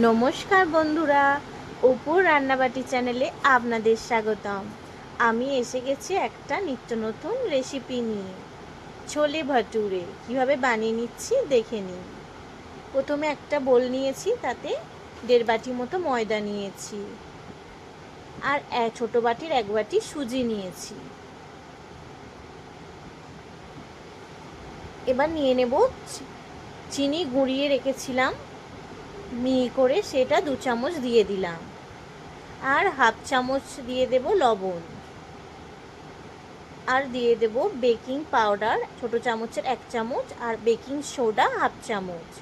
নমস্কার বন্ধুরা অপুর রান্নাবাটি চ্যানেলে আপনাদের স্বাগতম। আমি এসে গেছি একটা নিত্য নতুন রেসিপি নিয়ে। ছোলে ভাটুরে, কীভাবে বানিয়ে নিচ্ছি দেখে নিন। প্রথমে একটা বোল নিয়েছি, তাতে দেড় বাটি মতো ময়দা নিয়েছি। আর ছোটো বাটির এক বাটি সুজি নিয়েছি। এবার নিয়ে নেব চিনি গুঁড়িয়ে রেখেছিলাম। মিহি করে সেটা দু চামচ দিয়ে দিলাম। আর হাফ চামচ দিয়ে দেব লবণ। আর দিয়ে দেব বেকিং পাউডার, ছোট চামচের এক চামচ, আর বেকিং সোডা হাফ চামচ।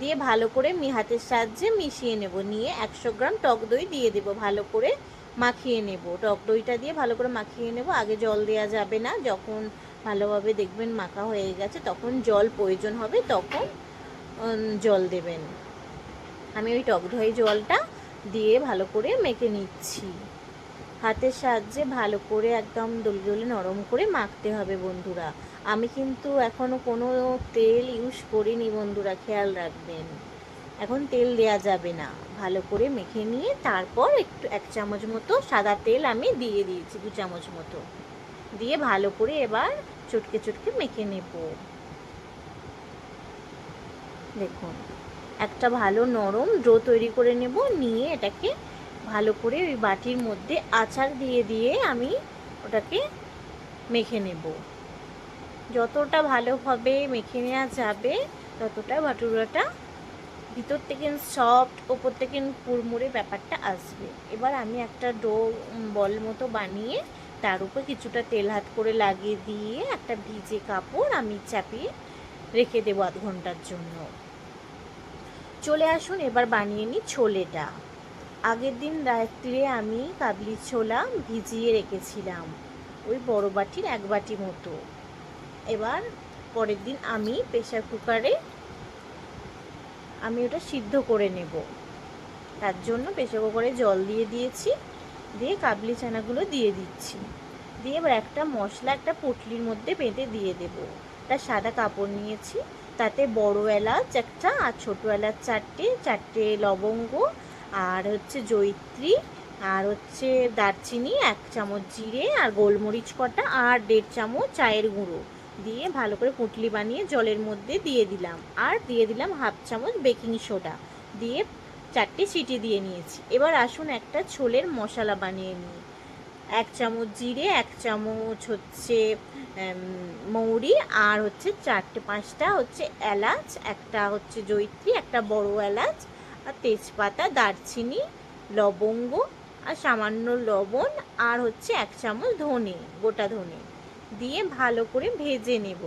দিয়ে ভালো করে মি হাতের সাহায্যে মিশিয়ে নেব। নিয়ে একশো গ্রাম টক দই দিয়ে দেব ভালো করে মাখিয়ে নেব। টক দইটা দিয়ে ভালো করে মাখিয়ে নেব। আগে জল দেওয়া যাবে না। যখন ভালোভাবে দেখবেন মাখা হয়ে গেছে, তখন জল প্রয়োজন হবে, তখন জল দেবেন। আমি ওই টক দই জলটা দিয়ে ভালো করে মেখে নিচ্ছি। হাতের সাহায্যে ভালো করে একদম দোলে দোলে নরম করে মাখতে হবে বন্ধুরা। আমি কিন্তু এখনও কোনো তেল ইউজ করিনি বন্ধুরা, খেয়াল রাখবেন। এখন তেল দেয়া যাবে না। ভালো করে মেখে নিয়ে তারপর একটু এক চামচ মতো সাদা তেল আমি দিয়ে দিয়েছি, দু চামচ মতো। দিয়ে ভালো করে এবার চটকে চটকে মেখে নেব। দেখুন। একটা ভালো নরম ডো তৈরি করে নেব, নিয়ে এটাকে ভালো করে ওই বাটির মধ্যে আচার দিয়ে দিয়ে আমি ওটাকে মেখে নেব। যতটা ভালোভাবে মেখে নেওয়া যাবে, ততটা ভাটুরাটা ভিতর থেকে সফট ওপর থেকে কুড়মুড়ে ব্যাপারটা আসবে। এবার আমি একটা ডো বল মতো বানিয়ে তার উপর কিছুটা তেল হাত করে লাগিয়ে দিয়ে একটা ভিজে কাপড় আমি চাপিয়ে রেখে দেবো আধ ঘণ্টার জন্য। চলে আসুন, এবার বানিয়ে নিই ছোলেটা। আগের দিন রাত্রে আমি কাবলি ছোলা ভিজিয়ে রেখেছিলাম, ওই বড় বাটির এক বাটি মতো। এবার পরের দিন আমি প্রেশার কুকারে আমি ওটা সিদ্ধ করে নেব। তার জন্য প্রেশার কুকারে জল দিয়ে দিয়েছি, দিয়ে কাবলি চানাগুলো দিয়ে দিচ্ছি। দিয়ে এবার একটা মশলা একটা পুটলির মধ্যে বেঁধে দিয়ে দেব। একটা সাদা কাপড় নিয়েছি তাতে বড় এলাচ একটা আর ছোটো এলাচ চারটে চারটে লবঙ্গ আর হচ্ছে জৈত্রী আর হচ্ছে দারচিনি, এক চামচ জিরে আর গোলমরিচ কটা আর দেড় চামচ চায়ের গুঁড়ো দিয়ে ভালো করে পুঁটলি বানিয়ে জলের মধ্যে দিয়ে দিলাম। আর দিয়ে দিলাম হাফ চামচ বেকিং সোডা দিয়ে চারটে সিটি দিয়ে নিয়েছি। এবার আসুন একটা ছোলের মশলা বানিয়ে নিই। এক চামচ জিরে, এক চামচ হচ্ছে মৌরি আর হচ্ছে চারটে, পাঁচটা হচ্ছে এলাচ, একটা হচ্ছে জৈত্রী একটা বড় এলাচ, আর তেজপাতা, দারচিনি, লবঙ্গ, আর সামান্য লবণ, আর হচ্ছে এক চামচ ধনে, গোটা ধনে দিয়ে ভালো করে ভেজে নেব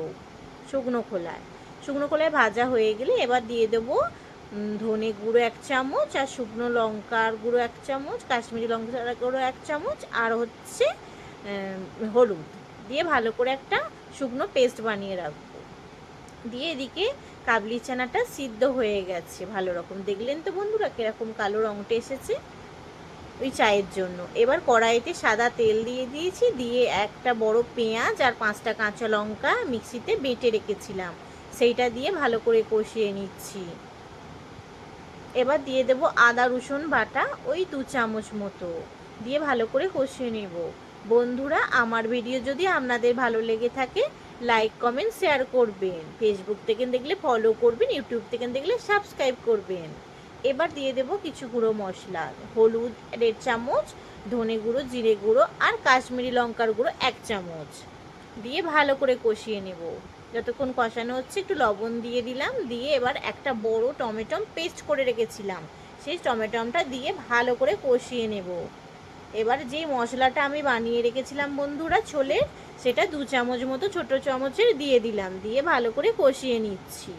শুকনো খোলায়। শুকনো খোলায় ভাজা হয়ে গেলে এবার দিয়ে দেবো ধনে গুঁড়ো এক চামচ, আর শুকনো লঙ্কার গুঁড়ো এক চামচ, কাশ্মীরি লঙ্কার গুঁড়ো এক চামচ, আর হচ্ছে হলুদ। দিয়ে ভালো করে একটা শুকনো পেস্ট বানিয়ে রাখব। দিয়ে এদিকে কাবলি চানাটা সিদ্ধ হয়ে গেছে ভালো রকম। দেখলেন তো বন্ধুরা কীরকম কালো রঙটা এসেছে? ওই চায়ের জন্য। এবার কড়াইতে সাদা তেল দিয়ে দিয়েছি, দিয়ে একটা বড় পেঁয়াজ আর পাঁচটা কাঁচা লঙ্কা মিক্সিতে বেটে রেখেছিলাম। সেইটা দিয়ে ভালো করে কষিয়ে নিচ্ছি। এবার দিয়ে দেব আদা রসুন বাটা ওই দু চামচ মতো। দিয়ে ভালো করে কষিয়ে নেব। বন্ধুরা, আমার ভিডিও যদি আপনাদের ভালো লেগে থাকে লাইক কমেন্ট শেয়ার করবেন। ফেসবুক থেকে দেখলে ফলো করবেন ইউটিউব থেকে দেখলে সাবস্ক্রাইব করবেন। এবার দিয়ে দেব কিছু গুঁড়ো মশলা, হলুদ দেড় চামচ, ধনে গুঁড়ো, জিরে গুঁড়ো আর কাশ্মীরি লঙ্কার গুঁড়ো এক চামচ। দিয়ে ভালো করে কষিয়ে নেব। যতক্ষণ কষানো হচ্ছে, একটু লবণ দিয়ে দিলাম। দিয়ে এবার একটা বড় টমেটম পেস্ট করে রেখেছিলাম। সেই টমেটমটা দিয়ে ভালো করে কষিয়ে নেব। এবার যেই মশলাটা আমি বানিয়ে রেখেছিলাম বন্ধুরা ছোলে সেটা দু চামচ মতো ছোট চামচের দিয়ে দিলাম, দিয়ে ভালো করে কষিয়ে নিচ্ছি।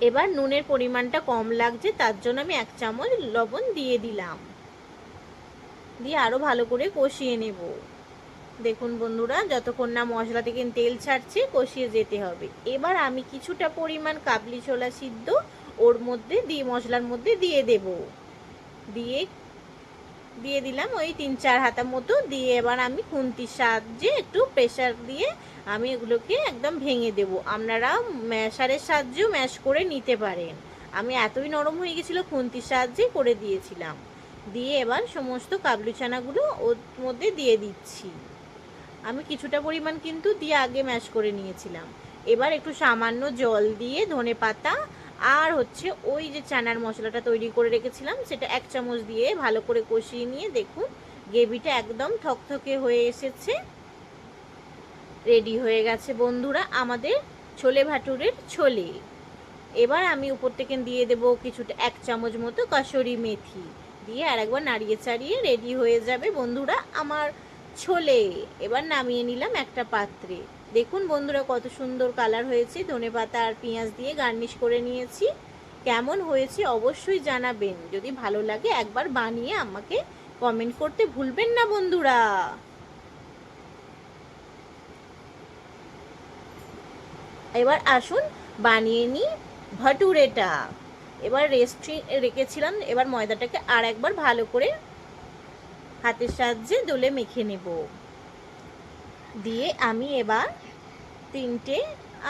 এবার নুনের পরিমাণটা কম লাগছে, তার জন্য আমি এক চামচ লবণ দিয়ে দিলাম। দিয়ে আরও ভালো করে কষিয়ে নেব। দেখুন বন্ধুরা, যতক্ষণ না মশলা থেকে তেল ছাড়ছে, কষিয়ে যেতে হবে। এবার আমি কিছুটা পরিমাণ কাবলি ছোলা সিদ্ধ ওর মধ্যে দিয়ে, মশলার মধ্যে দিয়ে দেব। দিয়ে দিয়ে দিলাম ওই তিন চার হাতা মতো। দিয়ে এবার আমি খুন্তির সাহায্যে একটু প্রেশার দিয়ে আমি এগুলোকে একদম ভেঙে দেব। আপনারা ম্যাশারের সাহায্যেও ম্যাশ করে নিতে পারেন। আমি এতই নরম হয়ে গেছিল খুন্তির সাহায্যে করে দিয়েছিলাম। দিয়ে এবার সমস্ত কাবলি চানাগুলো ওর মধ্যে দিয়ে দিচ্ছি। আমি কিছুটা পরিমাণ কিন্তু দিয়ে আগে ম্যাশ করে নিয়েছিলাম। এবার একটু সামান্য জল দিয়ে ধনে পাতা আর হচ্ছে ওই যে চানার মশলাটা তৈরি করে রেখেছিলাম, সেটা এক চামচ দিয়ে ভালো করে কষিয়ে নিয়ে দেখুন, গ্রেভিটা একদম থকথকে হয়ে এসেছে। রেডি হয়ে গেছে বন্ধুরা আমাদের ছোলে ভাটুরের ছোলে। এবার আমি উপর থেকে দিয়ে দেব কিছুটা এক চামচ মতো কসুরি মেথি, দিয়ে আর একবার নাড়িয়ে চাড়িয়ে রেডি হয়ে যাবে বন্ধুরা আমার ছোলে। এবার নামিয়ে নিলাম একটা পাত্রে। দেখুন বন্ধুরা কত সুন্দর কালার হয়েছে। ধনে পাতা আর পেঁয়াজ দিয়ে গার্নিশ করে নিয়েছি। কেমন হয়েছে অবশ্যই জানাবেন। যদি ভালো লাগে একবার বানিয়ে আমাকে কমেন্ট করতে ভুলবেন না বন্ধুরা। এবার আসুন বানিয়ে নিই ভটুরেটা। এবার রেস্টে রেখেছিলাম, এবার ময়দাটাকে আর একবার ভালো করে হাতের সাহায্যে দোলে মেখে নেব। দিয়ে আমি এবার তিনটে,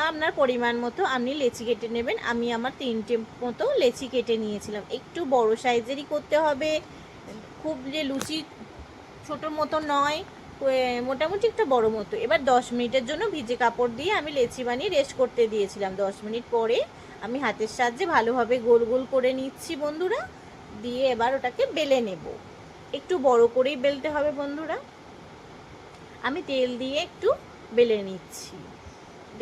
আপনার পরিমাণ মতো আপনি লেচি কেটে নেবেন। আমি আমার তিনটে মতো লেচি কেটে নিয়েছিলাম। একটু বড় সাইজেরই করতে হবে। খুব যে লুচি ছোটোর মতো নয় মোটামুটি একটা বড় মতো। এবার দশ মিনিটের জন্য ভিজে কাপড় দিয়ে আমি লেচি বানিয়ে রেস্ট করতে দিয়েছিলাম। দশ মিনিট পরে আমি হাতের সাহায্যে ভালোভাবে গোল গোল করে নিচ্ছি বন্ধুরা। দিয়ে এবার ওটাকে বেলে নেব। একটু বড় করেই বেলতে হবে বন্ধুরা। আমি তেল দিয়ে একটু বেলে নিচ্ছি।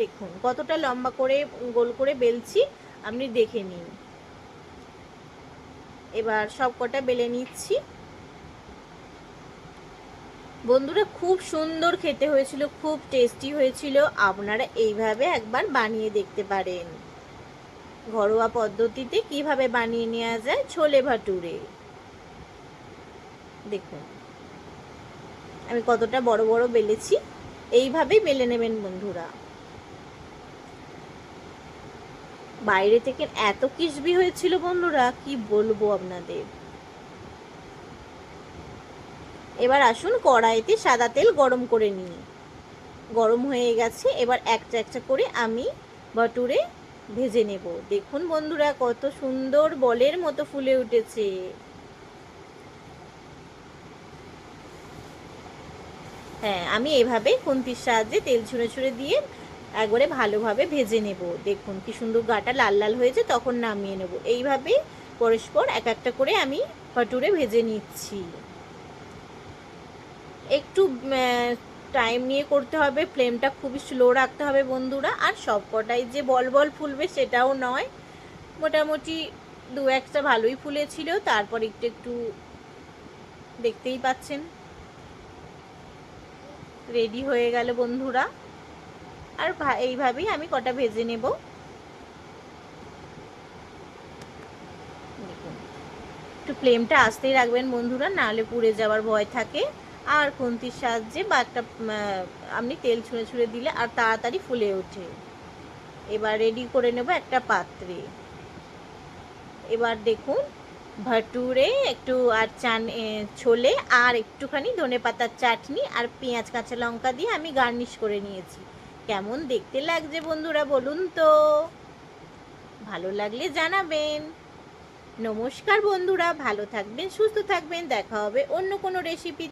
দেখুন, কতটা লম্বা করে, গোল করে বেলছি, আপনি দেখে নিন। এবার সব কটা বেলে নিচ্ছি। বন্ধুরা, খুব সুন্দর খেতে হয়েছিল, খুব টেস্টি হয়েছিল। আপনারা এইভাবে একবার বানিয়ে দেখতে পারেন। ঘরোয়া পদ্ধতিতে কীভাবে বানিয়ে নেওয়া যায়, ছোলে ভাটুরে। দেখুন, আমি কতটা বড় বড় বেলেছি, এইভাবেই বেলে নেবেন বন্ধুরা। বাইরে থেকে এত কিসবি হয়েছিল বন্ধুরা, কি বলব আপনাদের? এবার আসুন কড়াইতে সাদা তেল গরম করে নিই। গরম হয়ে গেছে, এবার একটা একটা করে আমি ভটুরে ভেজে নেব। দেখুন বন্ধুরা, কত সুন্দর বলের মতো ফুলে উঠেছে। হ্যাঁ আমি এভাবে খুন্তির সাহায্যে তেল ছুঁড়ে ছুঁড়ে দিয়ে একবারে ভালোভাবে ভেজে নেব। দেখুন কি সুন্দর গাটা লাল লাল হয়েছে, তখন নামিয়ে নেব। এইভাবে পরস্পর এক একটা করে আমি ভটুরে ভেজে নিচ্ছি। একটু টাইম নিয়ে করতে হবে ফ্লেমটা খুবই স্লো রাখতে হবে বন্ধুরা। আর সব কটাই যে বল বল ফুলবে সেটাও নয়। মোটামুটি দু একটা ভালোই ফুলেছিল, তারপর একটু একটু দেখতেই পাচ্ছেন। রেডি হয়ে গেল বন্ধুরা। আর এইভাবেই আমি কটা ভেজে নেব। একটু ফ্লেমটা আসতেই রাখবেন বন্ধুরা, নাহলে পুড়ে যাওয়ার ভয় থাকে। আর খুন্তির সাহায্যে বা একটা আপনি তেল ছুঁড়ে ছুঁড়ে দিলে আর তাড়াতাড়ি ফুলে ওঠে। এবার রেডি করে নেব একটা পাত্রে। এবার দেখুন, ভটুরে একটু আর চান ছোলে আর একটুখানি ধনে পাতার চাটনি আর পেঁয়াজ, কাঁচা লঙ্কা দিয়ে আমি গার্নিশ করে নিয়েছি। কেমন দেখতে লাগছে বন্ধুরা বলুন তো? ভালো লাগলে জানাবেন। নমস্কার বন্ধুরা, ভালো থাকবেন, সুস্থ থাকবেন, দেখা হবে অন্য কোনো রেসিপি